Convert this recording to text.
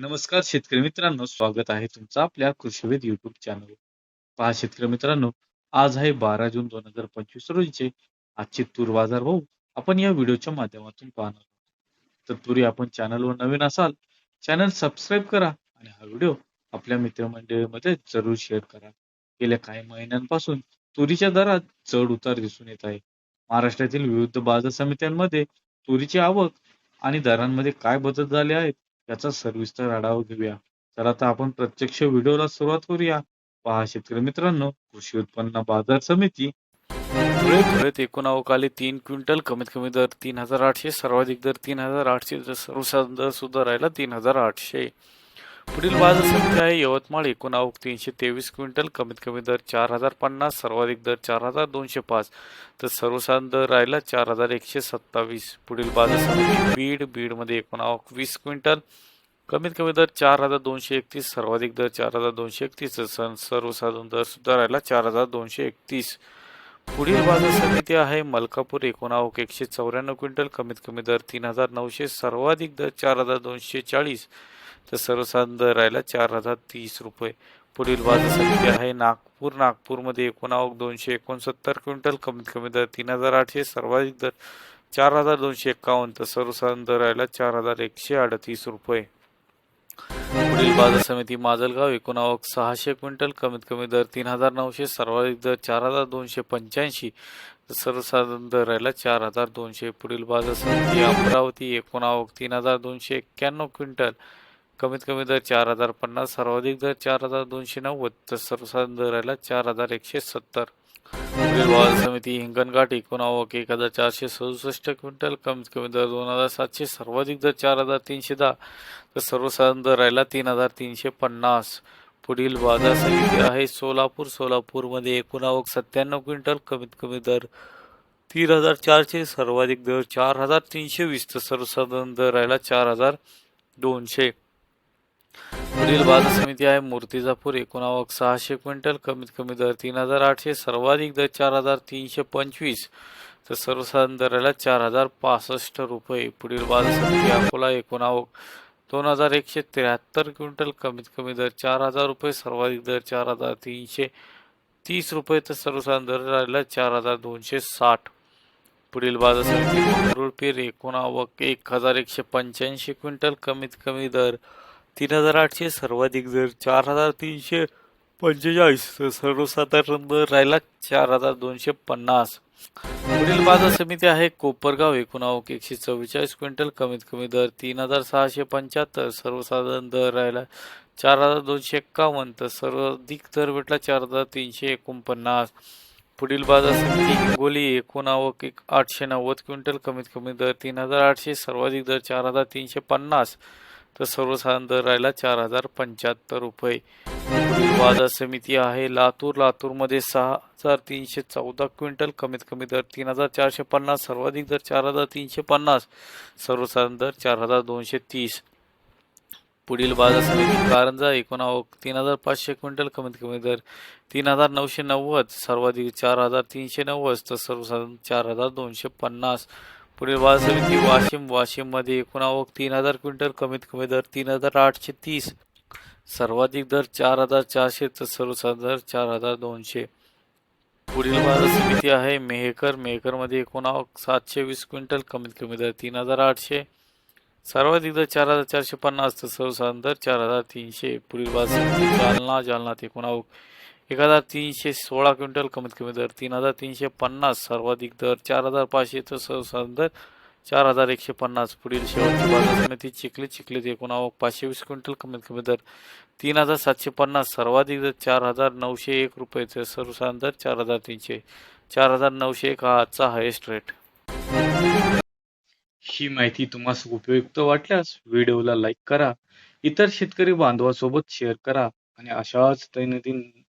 नमस्कार शेतकरी मित्रांनो स्वागत आहे तुमचं आपल्या कृषीवेद युट्यूब चॅनल पहा शेतकरी मित्रांनो आज आहे बारा जून दोन हजार पंचवीस रोजीचे आजचे तूर बाजार भाऊ. आपण या व्हिडिओच्या माध्यमातून पाहणार तर तुरी आपण चॅनलवर नवीन असाल चॅनल सबस्क्राईब करा आणि हा व्हिडिओ आपल्या मित्रमंडळीमध्ये जरूर शेअर करा. गेल्या काही महिन्यांपासून तुरीच्या दरात चढ उतार दिसून येत आहे. महाराष्ट्रातील विविध बाजार समित्यांमध्ये तुरीची आवक आणि दरांमध्ये काय बदल झाले आहेत याचा सविस्तर आढावा घेऊया. तर आता आपण प्रत्यक्ष व्हिडिओला सुरुवात करूया. पहा शेतकरी मित्रांनो कृषी उत्पन्न बाजार समिती. एकूण अवकाली तीन क्विंटल कमीत कमी दर तीन हजार आठशे सर्वाधिक दर तीन हजार आठशे सर्वसाधारण दर सुद्धा राहिला तीन हजार आठशे. पुढील बाजार समिती आहे. यवतमाळ एकूण आवक तीनशे तेवीस क्विंटल कमीत कमी दर चार हजार पन्नास सर्वाधिक दर चार हजार दोनशे पाच. तर सर्वसाधारण दर राहिला चार हजार एकशे सत्तावीस. पुढील बाजार समिती बीड बीडमध्ये एकूण आवक वीस क्विंटल कमीत कमी दर चार हजार दोनशे एकतीस सर्वाधिक दर चार हजार दोनशे एकतीस. तर सर्वसाधारण दर सुद्धा राहिला चार हजार दोनशे एकतीस. पुढील बाजार समिती आहे. मलकापूर एकूण आवक एकशे चौऱ्याण्णव क्विंटल कमीत कमी दर तीन हजार नऊशे सर्वाधिक दर चार हजार दोनशे चाळीस. तर सर्वसाधारण दर राहिला चार हजार तीस रुपये. पुढील बाजार समिती आहे नागपूर. नागपूरमध्ये एकोणावक दोनशे एकोणसत्तर क्विंटल कमीत कमी दर तीन हजार आठशे सर्वाधिक दर चार हजार दोनशे एक्कावन्न तर सर्वसाधारण दर राहिला चार हजार एकशे अडतीस रुपये. पुढील बाजार समिती माजलगाव एकोणावक सहाशे क्विंटल कमीत कमी दर तीन हजार नऊशे सर्वाधिक दर चार हजार दोनशे पंच्याऐंशी सर्वसाधारण दर राहिला चार हजार दोनशे. पुढील बाजार समिती अमरावती एकोणावक तीन हजार दोनशे एक्क्याण्णव क्विंटल कमीत कमी दर चार हजार पन्नास सर्वाधिक दर चार हजार दोनशे नव्वद तर सर्वसाधारण दर राहिला चार हजार एकशे सत्तर. बाजार समिती हिंगणघाट एकूण आवक एक हजार चारशे सदुसष्ट क्विंटल कमीत कमी दर दोन हजार सातशे सर्वाधिक दर चार हजार तीनशे दहा तर सर्वसाधारण दर राहिला तीन हजार तीनशे पन्नास. पुढील बाजार समिती आहे सोलापूर. सोलापूरमध्ये एकूण आवक सत्त्याण्णव क्विंटल कमीत कमी दर तीन हजार चारशे सर्वाधिक दर चार हजार तीनशे वीस तर सर्वसाधारण दर राहिला चार हजार दोनशे. पुढील बाजार समिती आहे मूर्तिजापूर एकूण आवक सहाशे क्विंटल कमीत कमी दर तीन हजार आठशे सर्वाधिक दर चार हजार तीनशे पंचवीस. तर सर्वसाधारण दराला चार हजार पासष्ट रुपये. पुढील बाजार समिती अकोला एकूण आवक दोन हजार एकशे त्र्याहत्तर क्विंटल कमीत कमी दर चार हजार रुपये सर्वाधिक दर चार हजार तीनशे तीस रुपये. तर सर्वसाधारण दर राहिला चार हजार दोनशे साठ. पुढील बाजार समिती मंगरुळपीर एकूण आवक एक हजार एकशे पंच्याऐंशी क्विंटल कमीत कमी दर तीन हजार आठशे सर्वाधिक दर चार हजार तीनशे पंचेचाळीस तर सर्वसाधारण दर राहिला चार हजार दोनशे पन्नास. पुढील बाजार समिती आहे कोपरगाव एकूण एकशे चव्वेचाळीस क्विंटल कमीत कमी दर तीन हजार सहाशे पंच्याहत्तर सर्वसाधारण दर राहिला चार हजार दोनशे एक्कावन्न तर सर्वाधिक दर भेटला चार हजार तीनशे एकोणपन्नास. पुढील बाजार समिती हिंगोली एकूण एक आठशे नव्वद क्विंटल कमीत कमी दर तीन हजार आठशे सर्वाधिक दर चार हजार तीनशे पन्नास. तर सर्वसाधारण दर राहिला चार हजार पंच्याहत्तर रुपये. बाजार समिती आहे लातूर. लातूरमध्ये सहा हजार तीनशे चौदा क्विंटल कमीत कमी दर तीन हजार चारशे पन्नास सर्वाधिक दर चार हजार तीनशे पन्नास सर्वसाधारण दर चार हजार दोनशे तीस. पुढील बाजार समिती कारंजा एकूण आवक तीन हजार पाचशे क्विंटल कमीत कमी दर तीन हजार नऊशे नव्वद सर्वाधिक चार हजार तीनशे नव्वद तर सर्वसाधारण चार हजार दोनशे पन्नास. पुढील बाजार समिती वाशिम वाशिममध्ये एकूणावक तीन हजार क्विंटल कमीत कमी दर तीन हजार आठशे तीस. सर्वाधिक दर चार हजार चारशे तर सर्वसाधारण दर चार हजार दोनशे. पुढील बाजार समिती आहे मेहकर. मेहकरमध्ये एकूण सातशे वीस क्विंटल कमीत कमी दर तीन हजार आठशे. सर्वाधिक दर चार हजार चारशे पन्नास तर सर्वसाधारण दर चार हजार तीनशे. पुढील बाजार समिती जालना जालनात एकूण एक हजार तीनशे सोळा क्विंटल कमीत कमी दर तीन हजार तीनशे पन्नास सर्वाधिक दर चार हजार पाचशे तर सर्वसाधारण दर चार हजार एकशे पन्नास पुढील शेवटची बाजार समिती चिखली चिखलीत एकूण आवक पाचशे वीस क्विंटल कमीत कमी दर तीन हजार सातशे पन्नास सर्वाधिक दर चार हजार नऊशे एक रुपये तर सर्वसाधारण दर चार हजार तीनशे चार हजार नऊशे एक हा आजचा हायेस्ट रेट ही माहिती तुम्हाला उपयुक्त वाटल्यास व्हिडिओला लाईक करा इतर शेतकरी बांधवासोबत शेअर करा आणि अशाच दैनंदिन